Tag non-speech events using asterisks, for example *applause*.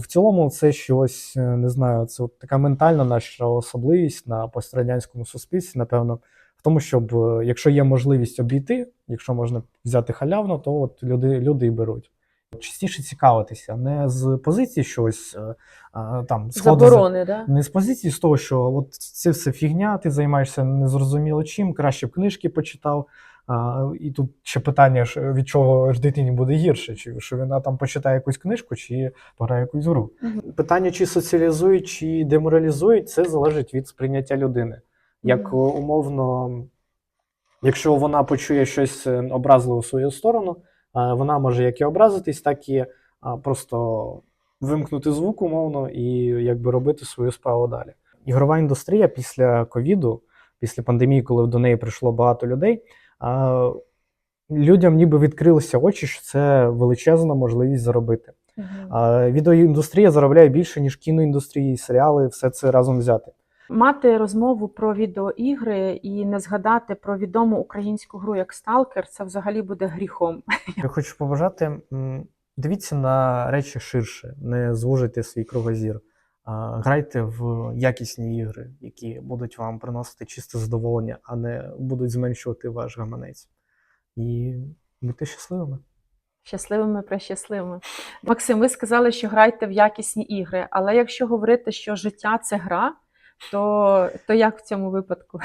В цілому, це щось е, не знаю, це от така ментальна наша особливість на пострадянському суспільстві, напевно, в тому, щоб е, якщо є можливість обійти, якщо можна взяти халявно, то от люди, люди і беруть. Частіше цікавитися не з позиції щось е, там сходу Заборони, да? не з позиції з того, що от це все фігня, ти займаєшся незрозуміло чим, краще б книжки почитав. А, і тут ще питання, від чого ж дитині буде гірше, чи що вона там почитає якусь книжку, чи пограє якусь гру. Мгм. Питання, чи соціалізують, чи деморалізують, це залежить від сприйняття людини. Як умовно, якщо вона почує щось е, образливе в свою сторону, вона може як і образитись, так і просто вимкнути звук умовно і якби робити свою справу далі. Ігрова індустрія після ковіду, після пандемії, коли до неї прийшло багато людей, людям ніби відкрилися очі, що це величезна можливість заробити. Мгм. А, відеоіндустрія заробляє більше, ніж кіноіндустрія, серіали, все це разом взяти. Мати розмову про відеоігри і не згадати про відому українську гру як Сталкер, це взагалі буде гріхом. *laughs* Я хочу побажати, дивіться на речі ширше, не звужуйте свій кругозір. Грайте в якісні ігри, які будуть вам приносити чисте задоволення, а не будуть зменшувати ваш гаманець. І будьте щасливими. Щасливими прещасливими. Максим, ви сказали, що грайте в якісні ігри, але якщо говорити, що життя це гра, то, то як в цьому випадку?